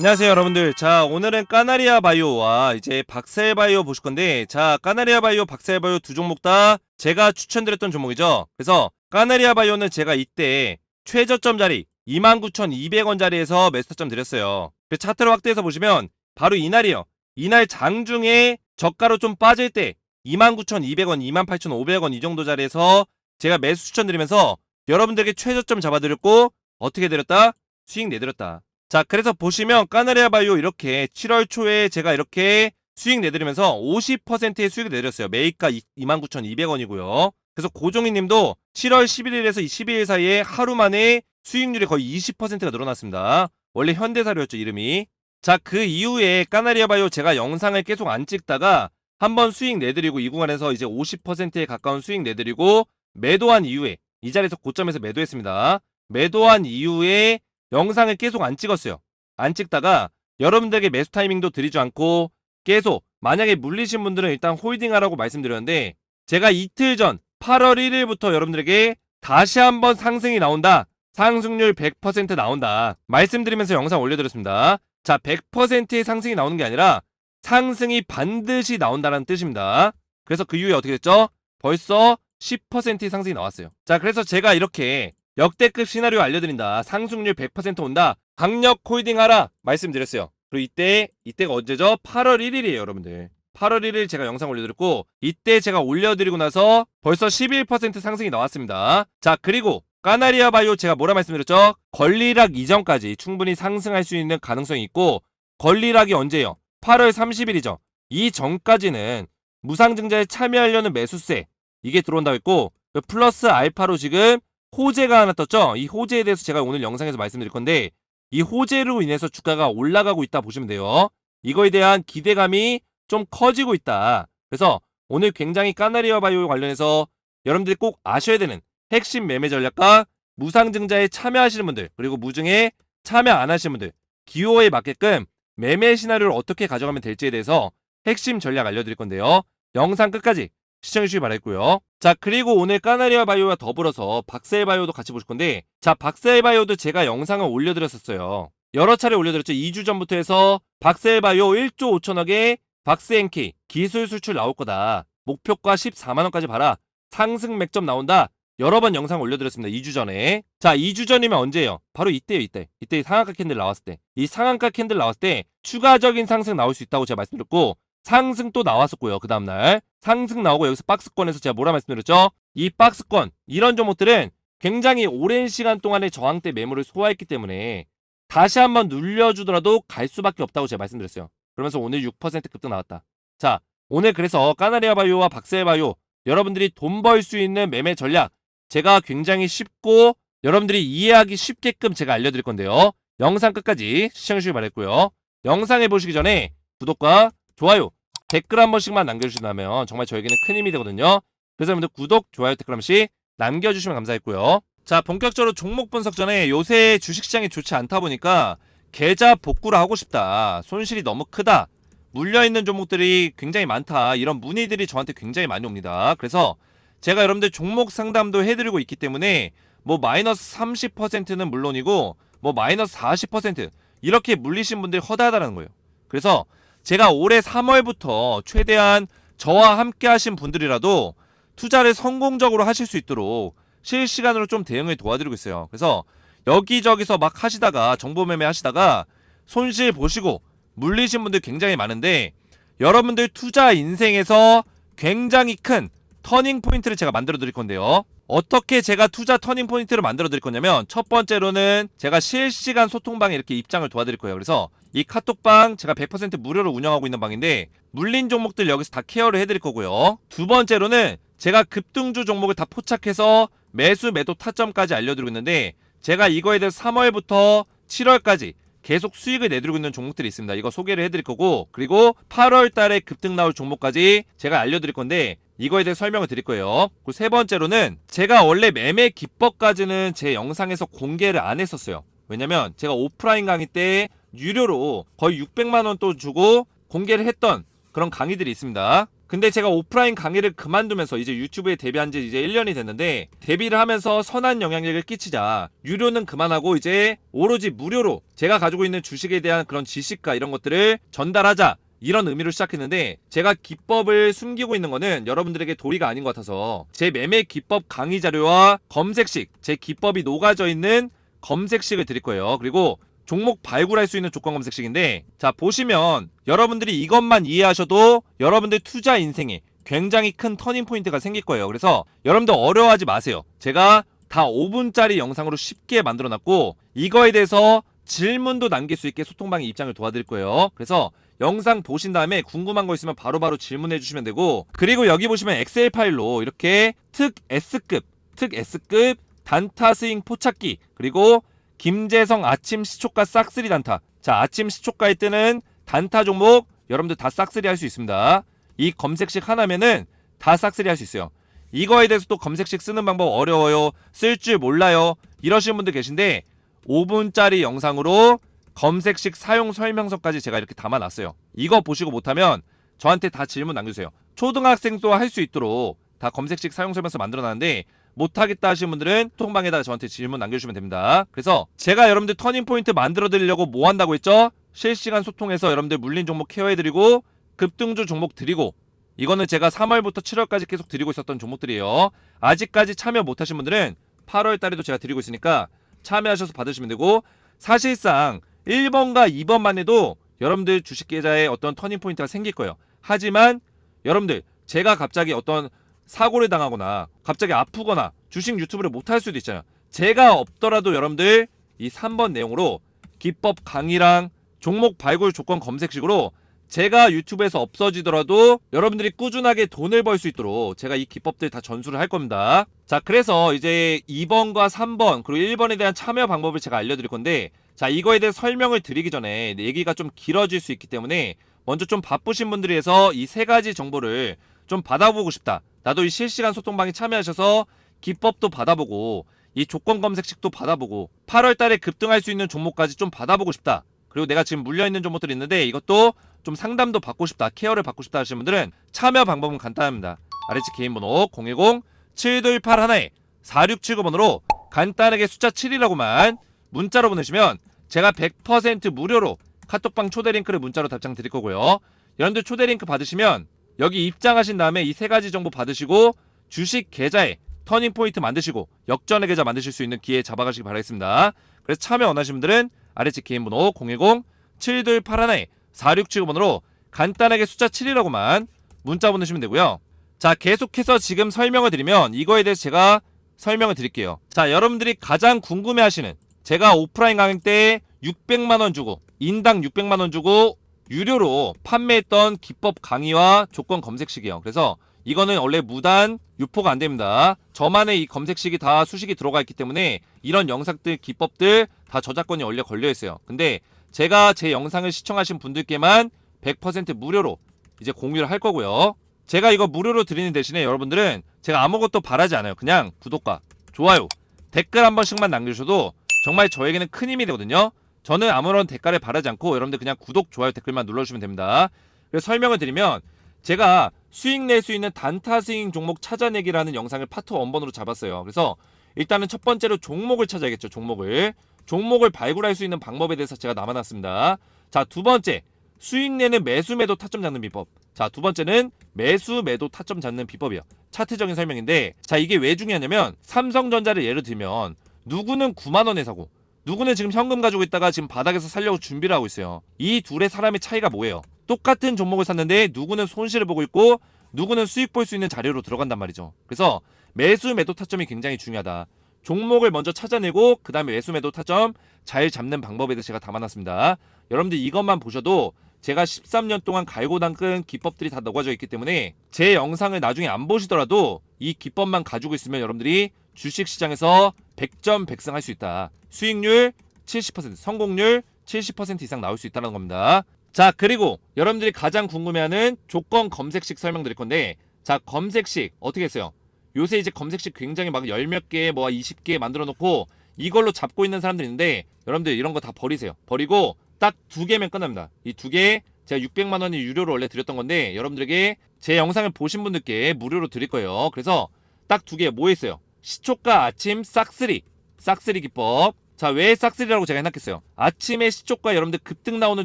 안녕하세요 여러분들. 자 오늘은 까나리아 바이오와 이제 박셀 바이오 보실 건데 자 까나리아 바이오 박셀 바이오 두 종목 다 제가 추천드렸던 종목이죠? 그래서 까나리아 바이오는 제가 이때 최저점 자리 29,200원 자리에서 매수점 드렸어요. 그 차트를 확대해서 보시면 바로 이날이요. 이날 장중에 저가로 좀 빠질 때 29,200원 28,500원 이 정도 자리에서 제가 매수 추천드리면서 여러분들에게 최저점 잡아드렸고 어떻게 드렸다? 수익 내드렸다 자, 그래서 보시면 까나리아 바이오 이렇게 7월 초에 제가 이렇게 수익 내드리면서 50%의 수익을 내드렸어요. 매입가 29,200원이고요. 그래서 고종희 님도 7월 11일에서 12일 사이에 하루 만에 수익률이 거의 20%가 늘어났습니다. 원래 현대사료였죠, 이름이. 자, 그 이후에 까나리아 바이오 제가 영상을 계속 안 찍다가 한번 수익 내드리고 이 구간에서 이제 50%에 가까운 수익 내드리고 매도한 이후에 이 자리에서 고점에서 매도했습니다. 매도한 이후에 영상을 계속 안 찍었어요. 안 찍다가 여러분들에게 매수 타이밍도 드리지 않고 계속 만약에 물리신 분들은 일단 홀딩하라고 말씀드렸는데 제가 이틀 전 8월 1일부터 여러분들에게 다시 한번 상승이 나온다. 상승률 100% 나온다. 말씀드리면서 영상 올려드렸습니다. 자, 100%의 상승이 나오는 게 아니라 상승이 반드시 나온다는 뜻입니다. 그래서 그 이후에 어떻게 됐죠? 벌써 10%의 상승이 나왔어요. 자, 그래서 제가 이렇게 역대급 시나리오 알려드린다. 상승률 100% 온다. 강력 홀딩하라 말씀드렸어요. 그리고 이때 이때가 언제죠? 8월 1일이에요, 여러분들. 8월 1일 제가 영상 올려드렸고 이때 제가 올려드리고 나서 벌써 11% 상승이 나왔습니다. 자 그리고 까나리아 바이오 제가 뭐라 말씀드렸죠? 권리락 이전까지 충분히 상승할 수 있는 가능성이 있고 권리락이 언제예요? 8월 30일이죠. 이 전까지는 무상증자에 참여하려는 매수세 이게 들어온다고 했고 그 플러스 알파로 지금 호재가 하나 떴죠. 이 호재에 대해서 제가 오늘 영상에서 말씀드릴 건데 이 호재로 인해서 주가가 올라가고 있다 보시면 돼요. 이거에 대한 기대감이 좀 커지고 있다. 그래서 오늘 굉장히 까나리아 바이오 관련해서 여러분들이 꼭 아셔야 되는 핵심 매매 전략과 무상증자에 참여하시는 분들 그리고 무증에 참여 안 하시는 분들 기호에 맞게끔 매매 시나리오를 어떻게 가져가면 될지에 대해서 핵심 전략 알려드릴 건데요. 영상 끝까지 시청해주시기 바라겠고요. 자 그리고 오늘 까나리아 바이오와 더불어서 박셀 바이오도 같이 보실 건데 자 박셀 바이오도 제가 영상을 올려드렸었어요. 여러 차례 올려드렸죠. 2주 전부터 해서 박셀 바이오 1조 5천억에 박스 NK 기술 수출 나올 거다. 목표가 14만원까지 봐라. 상승 맥점 나온다. 여러 번 영상 올려드렸습니다. 2주 전에. 자, 2주 전이면 언제예요? 바로 이때요, 이때. 이때 상한가 캔들 나왔을 때. 이 상한가 캔들 나왔을 때 추가적인 상승 나올 수 있다고 제가 말씀드렸고 상승 또 나왔었고요. 그 다음날. 상승 나오고 여기서 박스권에서 제가 뭐라 말씀드렸죠? 이 박스권, 이런 종목들은 굉장히 오랜 시간 동안의 저항대 매물을 소화했기 때문에 다시 한번 눌려주더라도 갈 수밖에 없다고 제가 말씀드렸어요. 그러면서 오늘 6% 급등 나왔다. 자, 오늘 그래서 까나리아 바이오와 박셀 바이오 여러분들이 돈 벌 수 있는 매매 전략 제가 굉장히 쉽고 여러분들이 이해하기 쉽게끔 제가 알려드릴 건데요. 영상 끝까지 시청해주시기 바랬고요. 영상에 보시기 전에 구독과 좋아요, 댓글 한 번씩만 남겨주신다면 정말 저에게는 큰 힘이 되거든요. 그래서 여러분들 구독, 좋아요, 댓글 한 번씩 남겨주시면 감사했고요. 자, 본격적으로 종목 분석 전에 요새 주식시장이 좋지 않다 보니까 계좌 복구를 하고 싶다. 손실이 너무 크다. 물려있는 종목들이 굉장히 많다. 이런 문의들이 저한테 굉장히 많이 옵니다. 그래서 제가 여러분들 종목 상담도 해드리고 있기 때문에 뭐 마이너스 30%는 물론이고 뭐 마이너스 40% 이렇게 물리신 분들이 허다하다는 거예요. 그래서 제가 올해 3월부터 최대한 저와 함께 하신 분들이라도 투자를 성공적으로 하실 수 있도록 실시간으로 좀 대응을 도와드리고 있어요. 그래서 여기저기서 막 하시다가 정보 매매 하시다가 손실 보시고 물리신 분들 굉장히 많은데 여러분들 투자 인생에서 굉장히 큰 터닝 포인트를 제가 만들어 드릴 건데요. 어떻게 제가 투자 터닝 포인트를 만들어 드릴 거냐면 첫 번째로는 제가 실시간 소통방에 이렇게 입장을 도와드릴 거예요. 그래서 이 카톡방 제가 100% 무료로 운영하고 있는 방인데 물린 종목들 여기서 다 케어를 해드릴 거고요. 두 번째로는 제가 급등주 종목을 다 포착해서 매수 매도 타점까지 알려드리고 있는데 제가 이거에 대해서 3월부터 7월까지 계속 수익을 내드리고 있는 종목들이 있습니다. 이거 소개를 해드릴 거고 그리고 8월 달에 급등 나올 종목까지 제가 알려드릴 건데 이거에 대해 설명을 드릴 거예요. 그리고 세 번째로는 제가 원래 매매 기법까지는 제 영상에서 공개를 안 했었어요. 왜냐면 제가 오프라인 강의 때 유료로 거의 600만 원 또 주고 공개를 했던 그런 강의들이 있습니다. 근데 제가 오프라인 강의를 그만두면서 이제 유튜브에 데뷔한 지 이제 1년이 됐는데 데뷔를 하면서 선한 영향력을 끼치자 유료는 그만하고 이제 오로지 무료로 제가 가지고 있는 주식에 대한 그런 지식과 이런 것들을 전달하자 이런 의미로 시작했는데 제가 기법을 숨기고 있는 거는 여러분들에게 도리가 아닌 것 같아서 제 매매 기법 강의 자료와 검색식 제 기법이 녹아져 있는 검색식을 드릴 거예요. 그리고 종목 발굴할 수 있는 조건 검색식인데 자 보시면 여러분들이 이것만 이해하셔도 여러분들 투자 인생에 굉장히 큰 터닝 포인트가 생길 거예요. 그래서 여러분들 어려워하지 마세요. 제가 다 5분짜리 영상으로 쉽게 만들어 놨고 이거에 대해서 질문도 남길 수 있게 소통방의 입장을 도와드릴 거예요. 그래서 영상 보신 다음에 궁금한 거 있으면 바로 바로 질문해 주시면 되고 그리고 여기 보시면 엑셀 파일로 이렇게 특 S급, 특 S급 단타 스윙 포착기 그리고 김재성 아침 시초가 싹쓸이 단타. 자, 아침 시초가에 뜨는 단타 종목 여러분들 다 싹쓸이 할 수 있습니다. 이 검색식 하나면은 다 싹쓸이 할 수 있어요. 이거에 대해서 또 검색식 쓰는 방법 어려워요. 쓸 줄 몰라요. 이러시는 분들 계신데 5분짜리 영상으로 검색식 사용 설명서까지 제가 이렇게 담아놨어요. 이거 보시고 못하면 저한테 다 질문 남겨주세요. 초등학생도 할 수 있도록 다 검색식 사용 설명서 만들어놨는데 못하겠다 하시는 분들은 통방에다가 저한테 질문 남겨주시면 됩니다. 그래서 제가 여러분들 터닝 포인트 만들어 드리려고 뭐 한다고 했죠? 실시간 소통해서 여러분들 물린 종목 케어해드리고 급등주 종목 드리고 이거는 제가 3월부터 7월까지 계속 드리고 있었던 종목들이에요. 아직까지 참여 못하신 분들은 8월 달에도 제가 드리고 있으니까 참여하셔서 받으시면 되고 사실상 1번과 2번만 해도 여러분들 주식 계좌에 어떤 터닝 포인트가 생길 거예요. 하지만 여러분들 제가 갑자기 어떤 사고를 당하거나 갑자기 아프거나 주식 유튜브를 못 할 수도 있잖아요. 제가 없더라도 여러분들 이 3번 내용으로 기법 강의랑 종목 발굴 조건 검색식으로 제가 유튜브에서 없어지더라도 여러분들이 꾸준하게 돈을 벌 수 있도록 제가 이 기법들 다 전수를 할 겁니다. 자, 그래서 이제 2번과 3번 그리고 1번에 대한 참여 방법을 제가 알려드릴 건데 자, 이거에 대해 설명을 드리기 전에 얘기가 좀 길어질 수 있기 때문에 먼저 좀 바쁘신 분들이 해서 이 세 가지 정보를 좀 받아보고 싶다. 나도 이 실시간 소통방에 참여하셔서 기법도 받아보고 이 조건 검색식도 받아보고 8월 달에 급등할 수 있는 종목까지 좀 받아보고 싶다. 그리고 내가 지금 물려있는 종목들이 있는데 이것도 좀 상담도 받고 싶다. 케어를 받고 싶다 하시는 분들은 참여 방법은 간단합니다. 아래치 개인 번호 010 7281에 4679번으로 간단하게 숫자 7이라고만 문자로 보내시면 제가 100% 무료로 카톡방 초대 링크를 문자로 답장 드릴 거고요. 여러분들 초대 링크 받으시면 여기 입장하신 다음에 이 세 가지 정보 받으시고 주식 계좌에 터닝 포인트 만드시고 역전의 계좌 만드실 수 있는 기회 잡아가시기 바라겠습니다. 그래서 참여 원하시는 분들은 아래쪽 개인 번호 010 7281에 4679번으로 간단하게 숫자 7이라고만 문자 보내시면 되고요. 자, 계속해서 지금 설명을 드리면 이거에 대해서 제가 설명을 드릴게요. 자, 여러분들이 가장 궁금해 하시는 제가 오프라인 강의 때 600만 원 주고 인당 600만 원 주고 유료로 판매했던 기법 강의와 조건 검색식이에요. 그래서 이거는 원래 무단 유포가 안 됩니다. 저만의 이 검색식이 다 수식이 들어가 있기 때문에 이런 영상들 기법들 다 저작권이 원래 걸려 있어요. 근데 제가 제 영상을 시청하신 분들께만 100% 무료로 이제 공유를 할 거고요. 제가 이거 무료로 드리는 대신에 여러분들은 제가 아무것도 바라지 않아요. 그냥 구독과 좋아요, 댓글 한 번씩만 남겨주셔도 정말 저에게는 큰 힘이 되거든요. 저는 아무런 댓글을 바라지 않고 여러분들 그냥 구독, 좋아요, 댓글만 눌러주시면 됩니다. 그래서 설명을 드리면 제가 수익 낼 수 있는 단타 스윙 종목 찾아내기라는 영상을 파트 원본으로 잡았어요. 그래서 일단은 첫 번째로 종목을 찾아야겠죠. 종목을. 종목을 발굴할 수 있는 방법에 대해서 제가 남아놨습니다. 자, 두 번째. 수익 내는 매수 매도 타점 잡는 비법. 자, 두 번째는 매수 매도 타점 잡는 비법이요. 차트적인 설명인데, 자, 이게 왜 중요하냐면, 삼성전자를 예를 들면, 누구는 9만 원에 사고, 누구는 지금 현금 가지고 있다가 지금 바닥에서 살려고 준비를 하고 있어요. 이 둘의 사람의 차이가 뭐예요? 똑같은 종목을 샀는데 누구는 손실을 보고 있고 누구는 수익 볼 수 있는 자료로 들어간단 말이죠. 그래서 매수 매도 타점이 굉장히 중요하다. 종목을 먼저 찾아내고 그 다음에 매수 매도 타점 잘 잡는 방법에 대해서 제가 담아놨습니다. 여러분들 이것만 보셔도 제가 13년 동안 갈고 닦은 기법들이 다 녹아져 있기 때문에 제 영상을 나중에 안 보시더라도 이 기법만 가지고 있으면 여러분들이 주식 시장에서 100점 100승 할 수 있다. 수익률 70%, 성공률 70% 이상 나올 수 있다는 겁니다. 자, 그리고 여러분들이 가장 궁금해하는 조건 검색식 설명드릴 건데, 자, 검색식 어떻게 했어요? 요새 이제 검색식 굉장히 막 열 몇 개, 뭐 20개 만들어 놓고 이걸로 잡고 있는 사람들 있는데, 여러분들 이런 거 다 버리세요. 버리고 딱 두 개면 끝납니다. 이 두 개 제가 600만 원이 유료로 원래 드렸던 건데 여러분들에게 제 영상을 보신 분들께 무료로 드릴 거예요. 그래서 딱 두 개뭐 있어요? 시초가 아침 싹쓸이 싹쓸이 기법. 자, 왜 싹쓸이라고 제가 해놨겠어요? 아침에 시초가 여러분들 급등 나오는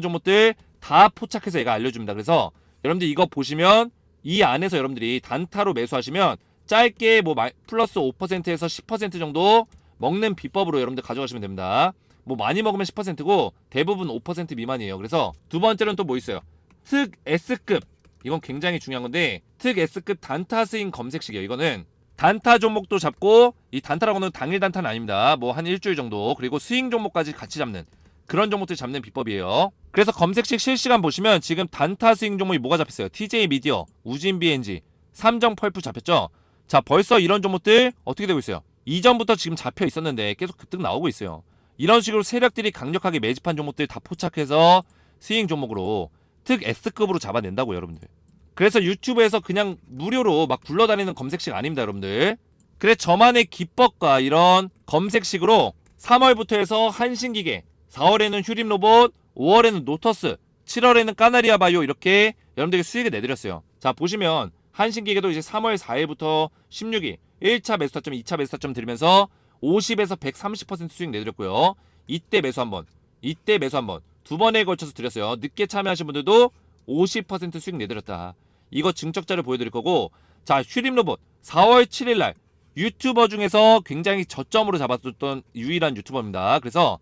종목들 다 포착해서 얘가 알려줍니다. 그래서 여러분들 이거 보시면 이 안에서 여러분들이 단타로 매수하시면 짧게 뭐 마- 플러스 5%에서 10% 정도 먹는 비법으로 여러분들 가져가시면 됩니다. 뭐 많이 먹으면 10%고 대부분 5% 미만이에요. 그래서 두 번째로는 또 뭐 있어요? 특 S급. 이건 굉장히 중요한 건데 특 S급 단타 스윙 검색식이에요. 이거는 단타 종목도 잡고 이 단타라고는 당일 단타는 아닙니다. 뭐 한 일주일 정도 그리고 스윙 종목까지 같이 잡는 그런 종목들 잡는 비법이에요. 그래서 검색식 실시간 보시면 지금 단타 스윙 종목이 뭐가 잡혔어요? TJ 미디어, 우진 BNG, 삼정 펄프 잡혔죠? 자 벌써 이런 종목들 어떻게 되고 있어요? 이전부터 지금 잡혀 있었는데 계속 급등 나오고 있어요. 이런 식으로 세력들이 강력하게 매집한 종목들 다 포착해서 스윙 종목으로 특 S급으로 잡아낸다고 여러분들. 그래서 유튜브에서 그냥 무료로 막 굴러다니는 검색식 아닙니다, 여러분들. 그래 저만의 기법과 이런 검색식으로 3월부터 해서 한신기계, 4월에는 휴림 로봇, 5월에는 노터스, 7월에는 까나리아 바이오 이렇게 여러분들에게 수익을 내드렸어요. 자 보시면 한신기계도 이제 3월 4일부터 16일 1차 매수 타점, 2차 매수 타점 들으면서 50에서 130% 수익 내드렸고요. 이때 매수 한 번, 이때 매수 한 번, 두 번에 걸쳐서 드렸어요. 늦게 참여하신 분들도 50% 수익 내드렸다. 이거 증적자를 보여드릴 거고, 자 휴림 로봇 4월 7일 날 유튜버 중에서 굉장히 저점으로 잡았었던 유일한 유튜버입니다. 그래서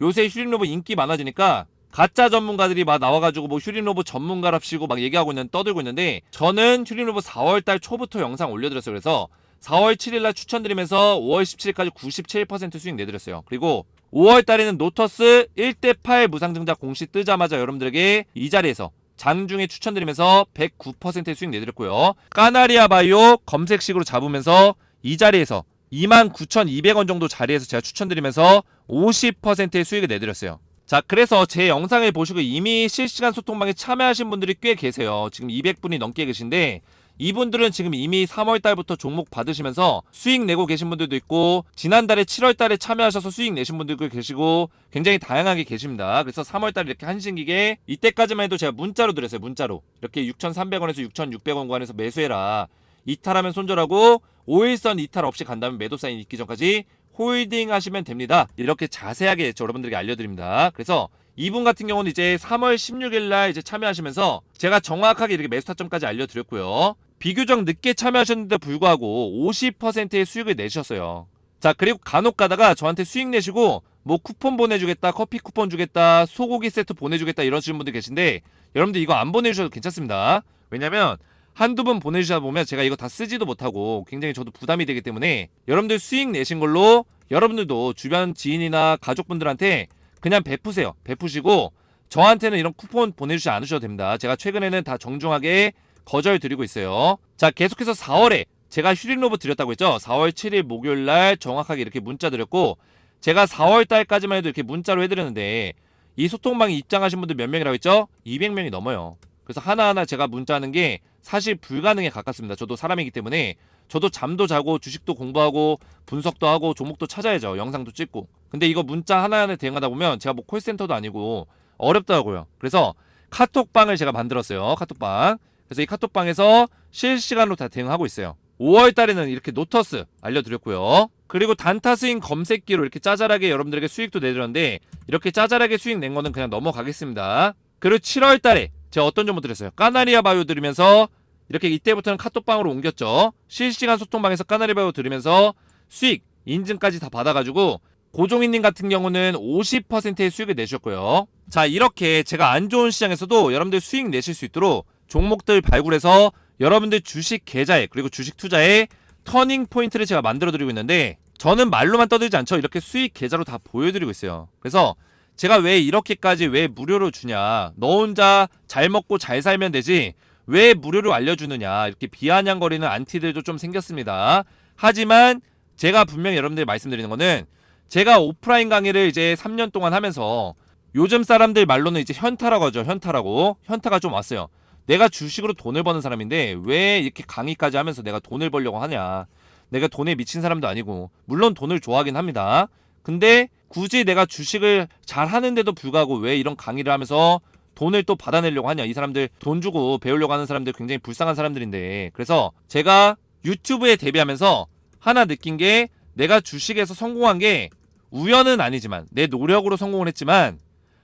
요새 휴림 로봇 인기 많아지니까 가짜 전문가들이 막 나와가지고 뭐 휴림 로봇 전문가랍시고 막 얘기하고 있는 떠들고 있는데 저는 휴림 로봇 4월달 초부터 영상 올려드렸어요. 그래서 4월 7일날 추천드리면서 5월 17일까지 97% 수익 내드렸어요. 그리고 5월 달에는 노터스 1대8 무상증자 공시 뜨자마자 여러분들에게 이 자리에서 장중에 추천드리면서 109%의 수익 내드렸고요. 까나리아 바이오 검색식으로 잡으면서 이 자리에서 29,200원 정도 자리에서 제가 추천드리면서 50%의 수익을 내드렸어요. 자, 그래서 제 영상을 보시고 이미 실시간 소통방에 참여하신 분들이 꽤 계세요. 지금 200분이 넘게 계신데 이분들은 지금 이미 3월 달부터 종목 받으시면서 수익 내고 계신 분들도 있고 지난달에 7월 달에 참여하셔서 수익 내신 분들도 계시고 굉장히 다양하게 계십니다. 그래서 3월 달에 이렇게 한신기계 이때까지만 해도 제가 문자로 드렸어요. 문자로. 이렇게 6,300원에서 6,600원 구간에서 매수해라. 이탈하면 손절하고 5일선 이탈 없이 간다면 매도 사인 있기 전까지 홀딩 하시면 됩니다. 이렇게 자세하게 저 여러분들에게 알려드립니다. 그래서 이분 같은 경우는 이제 3월 16일 날 이제 참여하시면서 제가 정확하게 이렇게 매수 타점까지 알려드렸고요. 비교적 늦게 참여하셨는데 불구하고 50%의 수익을 내셨어요. 자, 그리고 간혹 가다가 저한테 수익 내시고 뭐 쿠폰 보내주겠다, 커피 쿠폰 주겠다, 소고기 세트 보내주겠다 이러시는 분들 계신데 여러분들 이거 안 보내주셔도 괜찮습니다. 왜냐면 한두 번 보내주다 보면 제가 이거 다 쓰지도 못하고 굉장히 저도 부담이 되기 때문에 여러분들 수익 내신 걸로 여러분들도 주변 지인이나 가족분들한테 그냥 베푸세요. 베푸시고 저한테는 이런 쿠폰 보내주지 않으셔도 됩니다. 제가 최근에는 다 정중하게 거절 드리고 있어요. 자, 계속해서 4월에 제가 휴림 로봇 드렸다고 했죠. 4월 7일 목요일 날 정확하게 이렇게 문자 드렸고 제가 4월 달까지만 해도 이렇게 문자로 해드렸는데 이 소통방에 입장하신 분들 몇 명이라고 했죠? 200명이 넘어요. 그래서 하나하나 제가 문자하는 게 사실 불가능에 가깝습니다. 저도 사람이기 때문에 저도 잠도 자고 주식도 공부하고 분석도 하고 종목도 찾아야죠. 영상도 찍고. 근데 이거 문자 하나하나 대응하다 보면 제가 뭐 콜센터도 아니고 어렵더라고요. 그래서 카톡방을 제가 만들었어요. 카톡방. 그래서 이 카톡방에서 실시간으로 다 대응하고 있어요. 5월 달에는 이렇게 노터스 알려드렸고요. 그리고 단타 스윙 검색기로 이렇게 짜잘하게 여러분들에게 수익도 내드렸는데 이렇게 짜잘하게 수익 낸 거는 그냥 넘어가겠습니다. 그리고 7월 달에 제가 어떤 정보 드렸어요? 까나리아 바이오 들으면서 이렇게 이때부터는 카톡방으로 옮겼죠. 실시간 소통방에서 까나리아 바이오 들으면서 수익 인증까지 다 받아가지고 고종인님 같은 경우는 50%의 수익을 내셨고요. 자 이렇게 제가 안 좋은 시장에서도 여러분들 수익 내실 수 있도록 종목들 발굴해서 여러분들 주식 계좌에 그리고 주식 투자에 터닝 포인트를 제가 만들어 드리고 있는데 저는 말로만 떠들지 않죠. 이렇게 수익 계좌로 다 보여드리고 있어요. 그래서 제가 왜 이렇게까지 왜 무료로 주냐? 너 혼자 잘 먹고 잘 살면 되지. 왜 무료로 알려주느냐? 이렇게 비아냥거리는 안티들도 좀 생겼습니다. 하지만 제가 분명히 여러분들 말씀드리는 거는 제가 오프라인 강의를 이제 3년 동안 하면서 요즘 사람들 말로는 이제 현타라고 하죠. 현타라고. 현타가 좀 왔어요. 내가 주식으로 돈을 버는 사람인데 왜 이렇게 강의까지 하면서 내가 돈을 벌려고 하냐. 내가 돈에 미친 사람도 아니고 물론 돈을 좋아하긴 합니다. 근데 굳이 내가 주식을 잘 하는데도 불구하고 왜 이런 강의를 하면서 돈을 또 받아내려고 하냐 이 사람들 돈 주고 배우려고 하는 사람들 굉장히 불쌍한 사람들인데 그래서 제가 유튜브에 데뷔하면서 하나 느낀 게 내가 주식에서 성공한 게 우연은 아니지만 내 노력으로 성공을 했지만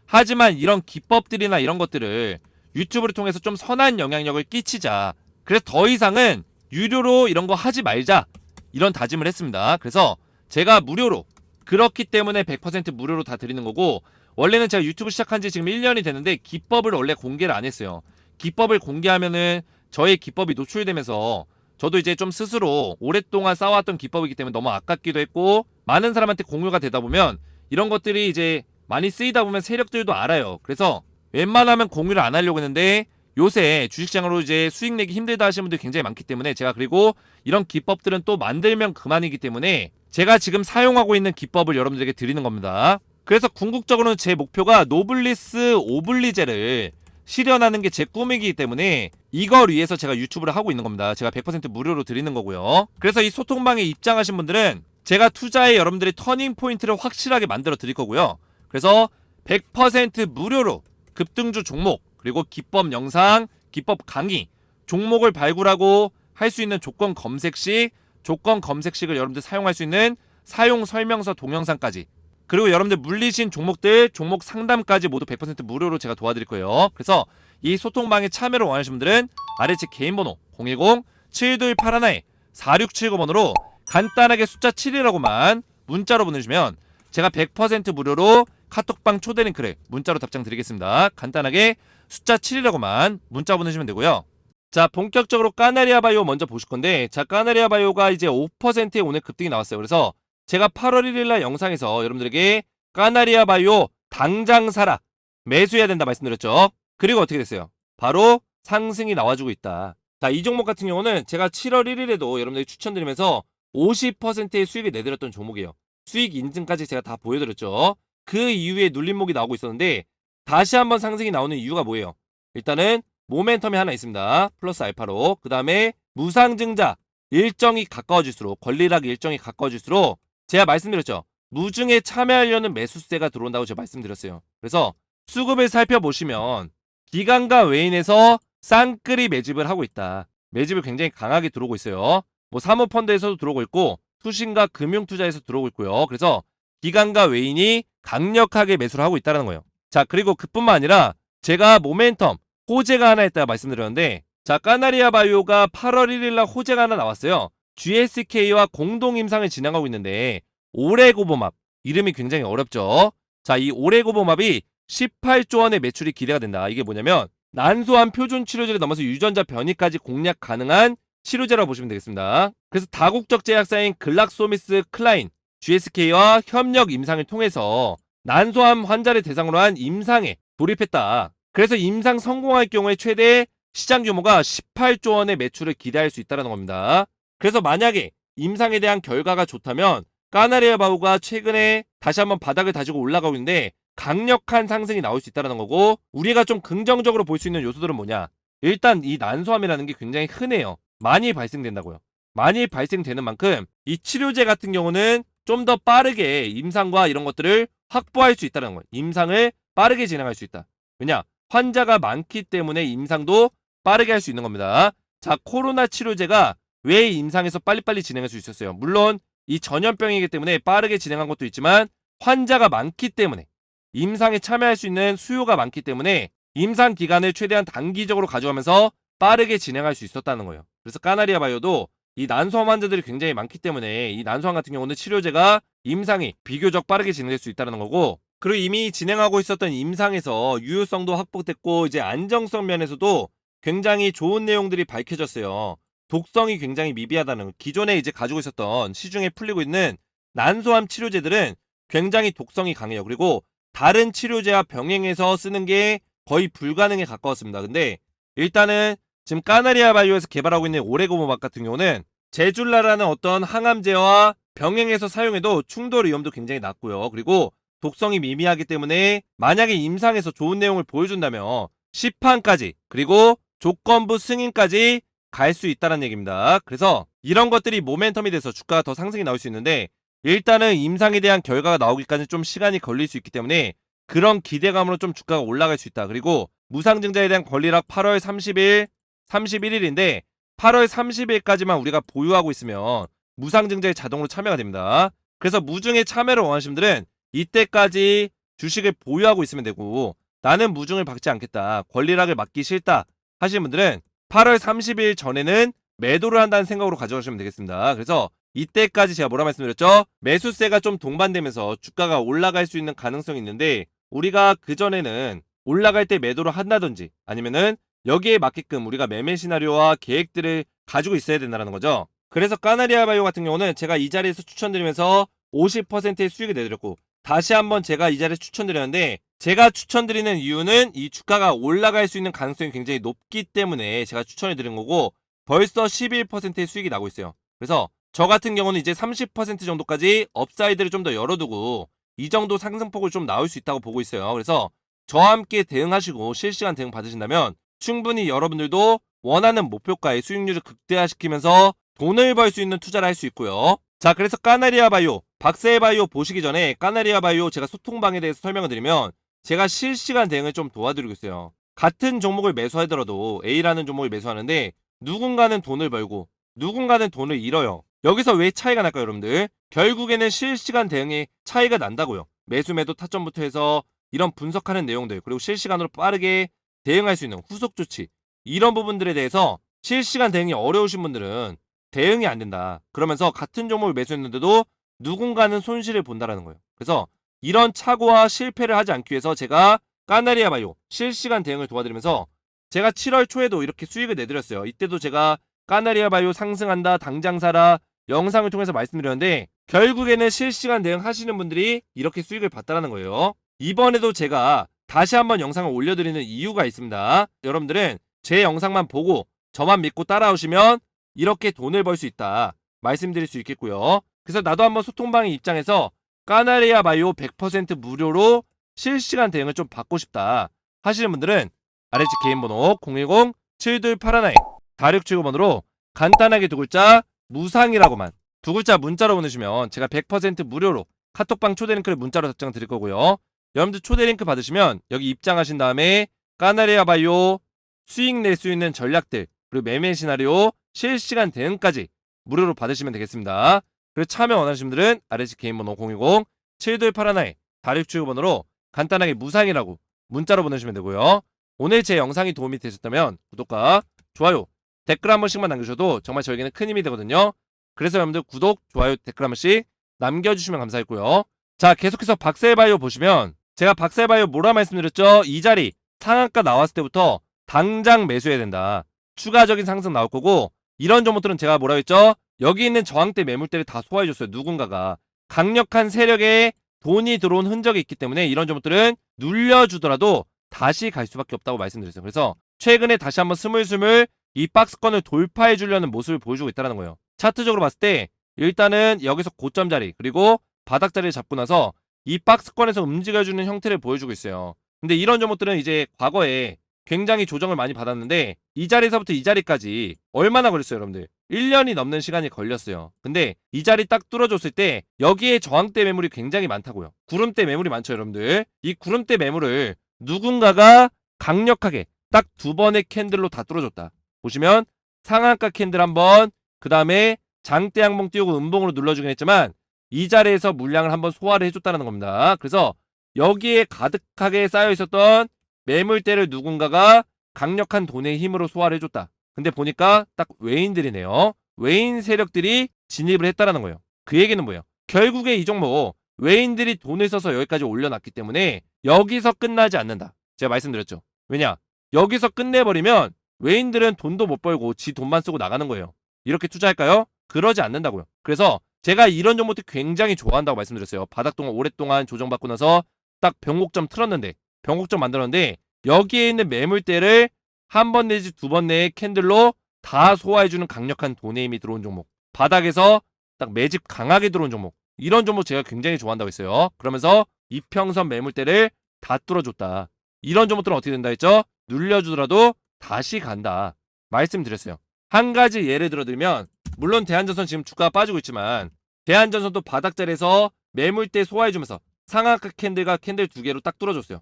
하지만 이런 기법들이나 이런 것들을 유튜브를 통해서 좀 선한 영향력을 끼치자 그래서 더 이상은 유료로 이런 거 하지 말자 이런 다짐을 했습니다 그래서 제가 무료로 그렇기 때문에 100% 무료로 다 드리는 거고 원래는 제가 유튜브 시작한 지 지금 1년이 됐는데 기법을 원래 공개를 안 했어요. 기법을 공개하면은 저의 기법이 노출되면서 저도 이제 좀 스스로 오랫동안 쌓아왔던 기법이기 때문에 너무 아깝기도 했고 많은 사람한테 공유가 되다 보면 이런 것들이 이제 많이 쓰이다 보면 세력들도 알아요. 그래서 웬만하면 공유를 안 하려고 했는데 요새 주식시장으로 이제 수익 내기 힘들다 하시는 분들이 굉장히 많기 때문에 제가 그리고 이런 기법들은 또 만들면 그만이기 때문에 제가 지금 사용하고 있는 기법을 여러분들에게 드리는 겁니다. 그래서 궁극적으로는 제 목표가 노블리스 오블리제를 실현하는 게 제 꿈이기 때문에 이걸 위해서 제가 유튜브를 하고 있는 겁니다. 제가 100% 무료로 드리는 거고요. 그래서 이 소통방에 입장하신 분들은 제가 투자에 여러분들이 터닝 포인트를 확실하게 만들어 드릴 거고요. 그래서 100% 무료로 급등주 종목 그리고 기법 영상, 기법 강의, 종목을 발굴하고 할 수 있는 조건 검색식, 조건 검색식을 여러분들 사용할 수 있는 사용 설명서 동영상까지 그리고 여러분들 물리신 종목들 종목 상담까지 모두 100% 무료로 제가 도와드릴 거예요. 그래서 이 소통방에 참여를 원하시는 분들은 아래 제 개인 번호 010-7281-4679번으로 간단하게 숫자 7이라고만 문자로 보내주시면 제가 100% 무료로 카톡방 초대 링크를 문자로 답장 드리겠습니다. 간단하게 숫자 7이라고만 문자 보내주시면 되고요. 자, 본격적으로 까나리아 바이오 먼저 보실 건데, 자, 까나리아 바이오가 이제 5%의 오늘 급등이 나왔어요. 그래서 제가 8월 1일 날 영상에서 여러분들에게 까나리아 바이오 당장 사라 매수해야 된다 말씀드렸죠. 그리고 어떻게 됐어요? 바로 상승이 나와주고 있다. 자, 이 종목 같은 경우는 제가 7월 1일에도 여러분들이 추천드리면서 50%의 수익을 내드렸던 종목이에요. 수익 인증까지 제가 다 보여드렸죠. 그 이후에 눌림목이 나오고 있었는데 다시 한번 상승이 나오는 이유가 뭐예요? 일단은 모멘텀이 하나 있습니다. 플러스 알파로. 그 다음에 무상증자 일정이 가까워질수록 권리락 일정이 가까워질수록 제가 말씀드렸죠. 무증에 참여하려는 매수세가 들어온다고 제가 말씀드렸어요. 그래서 수급을 살펴보시면 기관과 외인에서 쌍끌이 매집을 하고 있다. 매집을 굉장히 강하게 들어오고 있어요. 뭐 사모펀드에서도 들어오고 있고 투신과 금융투자에서 들어오고 있고요. 그래서 기관과 외인이 강력하게 매수를 하고 있다는 거예요. 자 그리고 그뿐만 아니라 제가 모멘텀 호재가 하나 있다 말씀드렸는데 자 까나리아 바이오가 8월 1일 날 호재가 하나 나왔어요. GSK와 공동 임상을 진행하고 있는데 오레고보맙 이름이 굉장히 어렵죠. 자, 이 오레고보맙이 18조 원의 매출이 기대가 된다. 이게 뭐냐면 난소암 표준 치료제를 넘어서 유전자 변이까지 공략 가능한 치료제라고 보시면 되겠습니다. 그래서 다국적 제약사인 글락소미스 클라인 GSK와 협력 임상을 통해서 난소암 환자를 대상으로 한 임상에 돌입했다. 그래서 임상 성공할 경우에 최대 시장 규모가 18조 원의 매출을 기대할 수 있다는 겁니다. 그래서 만약에 임상에 대한 결과가 좋다면 까나리아 바우가 최근에 다시 한번 바닥을 다지고 올라가고 있는데 강력한 상승이 나올 수 있다는 거고 우리가 좀 긍정적으로 볼 수 있는 요소들은 뭐냐 일단 이 난소암이라는 게 굉장히 흔해요 많이 발생된다고요 많이 발생되는 만큼 이 치료제 같은 경우는 좀 더 빠르게 임상과 이런 것들을 확보할 수 있다는 거예요 임상을 빠르게 진행할 수 있다. 왜냐? 환자가 많기 때문에 임상도 빠르게 할 수 있는 겁니다. 자 코로나 치료제가 왜 임상에서 빨리빨리 진행할 수 있었어요? 물론 이 전염병이기 때문에 빠르게 진행한 것도 있지만 환자가 많기 때문에 임상에 참여할 수 있는 수요가 많기 때문에 임상 기간을 최대한 단기적으로 가져가면서 빠르게 진행할 수 있었다는 거예요. 그래서 까나리아 바이오도 이 난소암 환자들이 굉장히 많기 때문에 이 난소암 같은 경우는 치료제가 임상이 비교적 빠르게 진행될 수 있다는 거고 그리고 이미 진행하고 있었던 임상에서 유효성도 확보됐고 이제 안정성 면에서도 굉장히 좋은 내용들이 밝혀졌어요. 독성이 굉장히 미비하다는 거. 기존에 이제 가지고 있었던 시중에 풀리고 있는 난소암 치료제들은 굉장히 독성이 강해요. 그리고 다른 치료제와 병행해서 쓰는 게 거의 불가능에 가까웠습니다. 근데 일단은 지금 까나리아 바이오에서 개발하고 있는 오레고모박 같은 경우는 제줄라라는 어떤 항암제와 병행해서 사용해도 충돌 위험도 굉장히 낮고요. 그리고 독성이 미미하기 때문에 만약에 임상에서 좋은 내용을 보여준다면 시판까지 그리고 조건부 승인까지 갈 수 있다는 얘기입니다. 그래서 이런 것들이 모멘텀이 돼서 주가가 더 상승이 나올 수 있는데 일단은 임상에 대한 결과가 나오기까지 좀 시간이 걸릴 수 있기 때문에 그런 기대감으로 좀 주가가 올라갈 수 있다. 그리고 무상증자에 대한 권리락 8월 30일, 31일인데 8월 30일까지만 우리가 보유하고 있으면 무상증자에 자동으로 참여가 됩니다. 그래서 무증에 참여를 원하시는 분들은 이때까지 주식을 보유하고 있으면 되고 나는 무증을 받지 않겠다. 권리락을 맡기 싫다. 하시는 분들은 8월 30일 전에는 매도를 한다는 생각으로 가져가시면 되겠습니다. 그래서 이때까지 제가 뭐라 말씀드렸죠? 매수세가 좀 동반되면서 주가가 올라갈 수 있는 가능성이 있는데 우리가 그전에는 올라갈 때 매도를 한다든지 아니면은 여기에 맞게끔 우리가 매매 시나리오와 계획들을 가지고 있어야 된다는 거죠. 그래서 까나리아 바이오 같은 경우는 제가 이 자리에서 추천드리면서 50%의 수익을 내드렸고 다시 한번 제가 이 자리에 추천드렸는데 제가 추천드리는 이유는 이 주가가 올라갈 수 있는 가능성이 굉장히 높기 때문에 제가 추천해 드린 거고 벌써 11%의 수익이 나고 있어요. 그래서 저 같은 경우는 이제 30% 정도까지 업사이드를 좀 더 열어두고 이 정도 상승폭을 좀 나올 수 있다고 보고 있어요. 그래서 저와 함께 대응하시고 실시간 대응 받으신다면 충분히 여러분들도 원하는 목표가의 수익률을 극대화시키면서 돈을 벌 수 있는 투자를 할 수 있고요. 자, 그래서 까나리아 바이오, 박세일 바이오 보시기 전에 까나리아 바이오 제가 소통방에 대해서 설명을 드리면 제가 실시간 대응을 좀 도와드리고 있어요. 같은 종목을 매수하더라도 A라는 종목을 매수하는데 누군가는 돈을 벌고 누군가는 돈을 잃어요. 여기서 왜 차이가 날까요, 여러분들? 결국에는 실시간 대응에 차이가 난다고요. 매수 매도 타점부터 해서 이런 분석하는 내용들 그리고 실시간으로 빠르게 대응할 수 있는 후속 조치 이런 부분들에 대해서 실시간 대응이 어려우신 분들은 대응이 안 된다. 그러면서 같은 종목을 매수했는데도 누군가는 손실을 본다라는 거예요. 그래서 이런 착오와 실패를 하지 않기 위해서 제가 까나리아 바이오 실시간 대응을 도와드리면서 제가 7월 초에도 이렇게 수익을 내드렸어요. 이때도 제가 까나리아 바이오 상승한다 당장 사라 영상을 통해서 말씀드렸는데 결국에는 실시간 대응 하시는 분들이 이렇게 수익을 봤다라는 거예요. 이번에도 제가 다시 한번 영상을 올려드리는 이유가 있습니다. 여러분들은 제 영상만 보고 저만 믿고 따라오시면 이렇게 돈을 벌 수 있다 말씀드릴 수 있겠고요. 그래서 나도 한번 소통방의 입장에서 까나리아 바이오 100% 무료로 실시간 대응을 좀 받고 싶다 하시는 분들은 아래쪽 개인 번호 010-7281 4679번으로 간단하게 두 글자 무상이라고만 두 글자 문자로 보내주시면 제가 100% 무료로 카톡방 초대 링크를 문자로 답장 드릴 거고요. 여러분들 초대 링크 받으시면 여기 입장하신 다음에 까나리아 바이오 수익 낼 수 있는 전략들 그리고 매매 시나리오 실시간 대응까지 무료로 받으시면 되겠습니다. 그리고 참여 원하시는 분들은 아래쪽 개인 번호 010 7281 4679번으로 간단하게 무상이라고 문자로 보내주시면 되고요. 오늘 제 영상이 도움이 되셨다면 구독과 좋아요, 댓글 한 번씩만 남겨주셔도 정말 저에게는 큰 힘이 되거든요. 그래서 여러분들 구독, 좋아요, 댓글 한 번씩 남겨주시면 감사하겠고요. 자, 계속해서 박셀바이오 보시면 제가 박셀바이오 뭐라 말씀드렸죠? 이 자리 상한가 나왔을 때부터 당장 매수해야 된다. 추가적인 상승 나올 거고 이런 종목들은 제가 뭐라 했죠? 여기 있는 저항대 매물대를 다 소화해줬어요. 누군가가 강력한 세력에 돈이 들어온 흔적이 있기 때문에 이런 종목들은 눌려주더라도 다시 갈 수밖에 없다고 말씀드렸어요. 그래서 최근에 다시 한번 스물스물 이 박스권을 돌파해 주려는 모습을 보여주고 있다는 거예요. 차트적으로 봤을 때 일단은 여기서 고점 자리 그리고 바닥 자리를 잡고 나서 이 박스권에서 움직여주는 형태를 보여주고 있어요. 근데 이런 종목들은 이제 과거에 굉장히 조정을 많이 받았는데 이 자리에서부터 이 자리까지 얼마나 걸렸어요, 여러분들? 1년이 넘는 시간이 걸렸어요. 근데 이 자리 딱 뚫어줬을 때 여기에 저항대 매물이 굉장히 많다고요. 구름대 매물이 많죠, 여러분들. 이 구름대 매물을 누군가가 강력하게 딱 두 번의 캔들로 다 뚫어줬다. 보시면 상한가 캔들 한번 그 다음에 장대 항봉 띄우고 음봉으로 눌러주긴 했지만 이 자리에서 물량을 한번 소화를 해줬다는 겁니다. 그래서 여기에 가득하게 쌓여 있었던 매물대를 누군가가 강력한 돈의 힘으로 소화를 해줬다. 근데 보니까 딱 외인들이네요. 외인 세력들이 진입을 했다라는 거예요. 그 얘기는 뭐예요? 결국에 이 종목 외인들이 돈을 써서 여기까지 올려놨기 때문에 여기서 끝나지 않는다. 제가 말씀드렸죠. 왜냐? 여기서 끝내버리면 외인들은 돈도 못 벌고 지 돈만 쓰고 나가는 거예요. 이렇게 투자할까요? 그러지 않는다고요. 그래서 제가 이런 종목들 굉장히 좋아한다고 말씀드렸어요. 바닥 동안 오랫동안 조정받고 나서 딱 병곡점 틀었는데 병곡점 만들었는데 여기에 있는 매물대를 한 번 내지 두 번 내에 캔들로 다 소화해주는 강력한 돈의 힘이 들어온 종목. 바닥에서 딱 매집 강하게 들어온 종목. 이런 종목 제가 굉장히 좋아한다고 했어요. 그러면서 이평선 매물대를 다 뚫어줬다. 이런 종목들은 어떻게 된다 했죠? 눌려주더라도 다시 간다. 말씀드렸어요. 한 가지 예를 들어 드리면 물론 대한전선 지금 주가가 빠지고 있지만 대한전선도 바닥 자리에서 매물대 소화해주면서 상한가 캔들과 캔들 두 개로 딱 뚫어줬어요.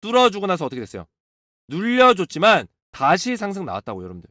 뚫어주고 나서 어떻게 됐어요? 눌려줬지만 다시 상승 나왔다고 여러분들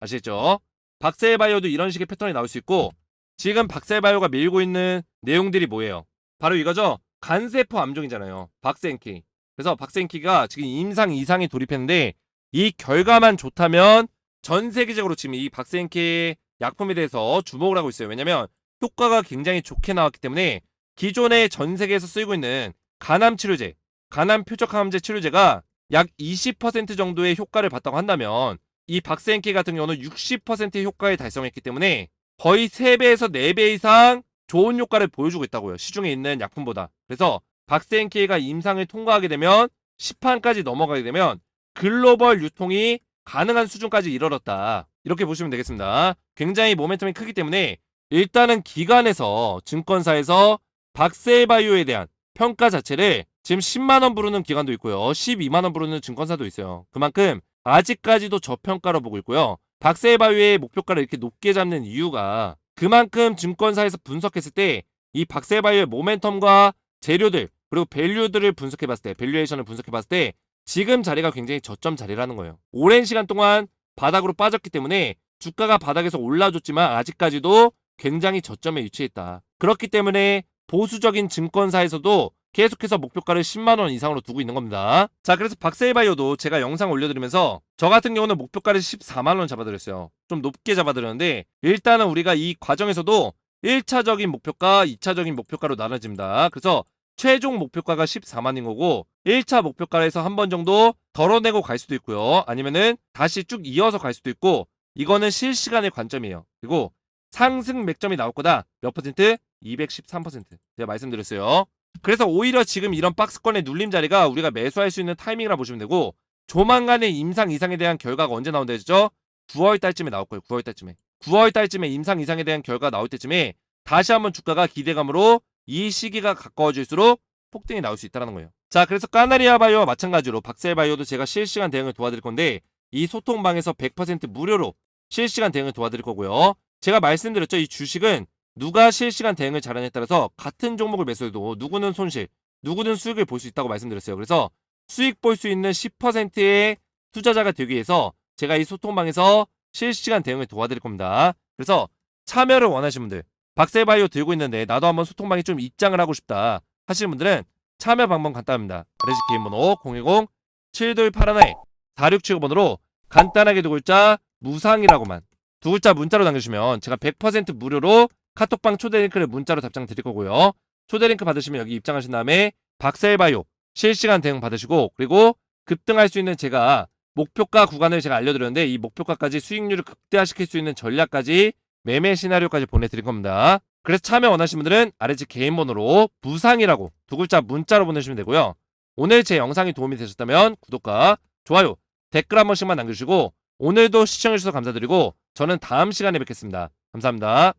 아시겠죠? 박셀바이오도 이런 식의 패턴이 나올 수 있고 지금 박셀바이오가 밀고 있는 내용들이 뭐예요? 바로 이거죠. 간세포 암종이잖아요. 박스앤키. 그래서 박스앤키가 지금 임상 이상에 돌입했는데 이 결과만 좋다면 전 세계적으로 지금 이 박스앤키 약품에 대해서 주목을 하고 있어요. 왜냐면 효과가 굉장히 좋게 나왔기 때문에 기존에 전 세계에서 쓰이고 있는 간암 치료제, 간암 표적항암제 치료제가 약 20% 정도의 효과를 봤다고 한다면 이 박스앤키 같은 경우는 60%의 효과를 달성했기 때문에 거의 3배에서 4배 이상 좋은 효과를 보여주고 있다고요. 시중에 있는 약품보다. 그래서 박스앤키가 임상을 통과하게 되면 시판까지 넘어가게 되면 글로벌 유통이 가능한 수준까지 이르렀다. 이렇게 보시면 되겠습니다. 굉장히 모멘텀이 크기 때문에 일단은 기관에서 증권사에서 박셀바이오에 대한 평가 자체를 지금 10만 원 부르는 기관도 있고요. 12만 원 부르는 증권사도 있어요. 그만큼 아직까지도 저평가로 보고 있고요. 박셀바이오의 목표가를 이렇게 높게 잡는 이유가 그만큼 증권사에서 분석했을 때 이 박셀바이오의 모멘텀과 재료들 그리고 밸류들을 분석해 봤을 때 밸류에이션을 분석해 봤을 때 지금 자리가 굉장히 저점 자리라는 거예요. 오랜 시간 동안 바닥으로 빠졌기 때문에 주가가 바닥에서 올라줬지만 아직까지도 굉장히 저점에 위치해 있다. 그렇기 때문에 보수적인 증권사에서도 계속해서 목표가를 10만 원 이상으로 두고 있는 겁니다. 자, 그래서 박셀바이오도 제가 영상 올려드리면서 저 같은 경우는 목표가를 14만 원 잡아드렸어요. 좀 높게 잡아드렸는데 일단은 우리가 이 과정에서도 1차적인 목표가, 2차적인 목표가로 나눠집니다. 그래서 최종 목표가가 14만인 거고 1차 목표가에서 한 번 정도 덜어내고 갈 수도 있고요. 아니면은 다시 쭉 이어서 갈 수도 있고 이거는 실시간의 관점이에요. 그리고 상승 맥점이 나올 거다. 몇 퍼센트? 213%. 제가 말씀드렸어요. 그래서 오히려 지금 이런 박스권의 눌림 자리가 우리가 매수할 수 있는 타이밍이라 보시면 되고 조만간에 임상 이상에 대한 결과가 언제 나온다 했죠? 9월 달쯤에 나올 거예요. 9월 달쯤에. 9월 달쯤에 임상 이상에 대한 결과가 나올 때쯤에 다시 한번 주가가 기대감으로 이 시기가 가까워질수록 폭등이 나올 수 있다는 거예요. 자, 그래서 까나리아 바이오와 마찬가지로 박셀 바이오도 제가 실시간 대응을 도와드릴 건데 이 소통방에서 100% 무료로 실시간 대응을 도와드릴 거고요. 제가 말씀드렸죠. 이 주식은 누가 실시간 대응을 잘하냐에 따라서 같은 종목을 매수해도 누구는 손실, 누구는 수익을 볼 수 있다고 말씀드렸어요. 그래서 수익 볼 수 있는 10%의 투자자가 되기 위해서 제가 이 소통방에서 실시간 대응을 도와드릴 겁니다. 그래서 참여를 원하시는 분들, 박셀바이오 들고 있는데 나도 한번 소통방에 좀 입장을 하고 싶다 하시는 분들은 참여 방법 간단합니다. 아래식 개인 번호 010 7281 4675번으로 간단하게 두 글자 무상이라고만 두 글자 문자로 남겨주시면 제가 100% 무료로 카톡방 초대 링크를 문자로 답장 드릴 거고요. 초대 링크 받으시면 여기 입장하신 다음에 박셀바이오 실시간 대응 받으시고 그리고 급등할 수 있는 제가 목표가 구간을 제가 알려드렸는데 이 목표가까지 수익률을 극대화시킬 수 있는 전략까지 매매 시나리오까지 보내드릴 겁니다. 그래서 참여 원하시는 분들은 아래집 개인 번호로 부상이라고 두 글자 문자로 보내주시면 되고요. 오늘 제 영상이 도움이 되셨다면 구독과 좋아요, 댓글 한 번씩만 남겨주시고 오늘도 시청해주셔서 감사드리고 저는 다음 시간에 뵙겠습니다. 감사합니다.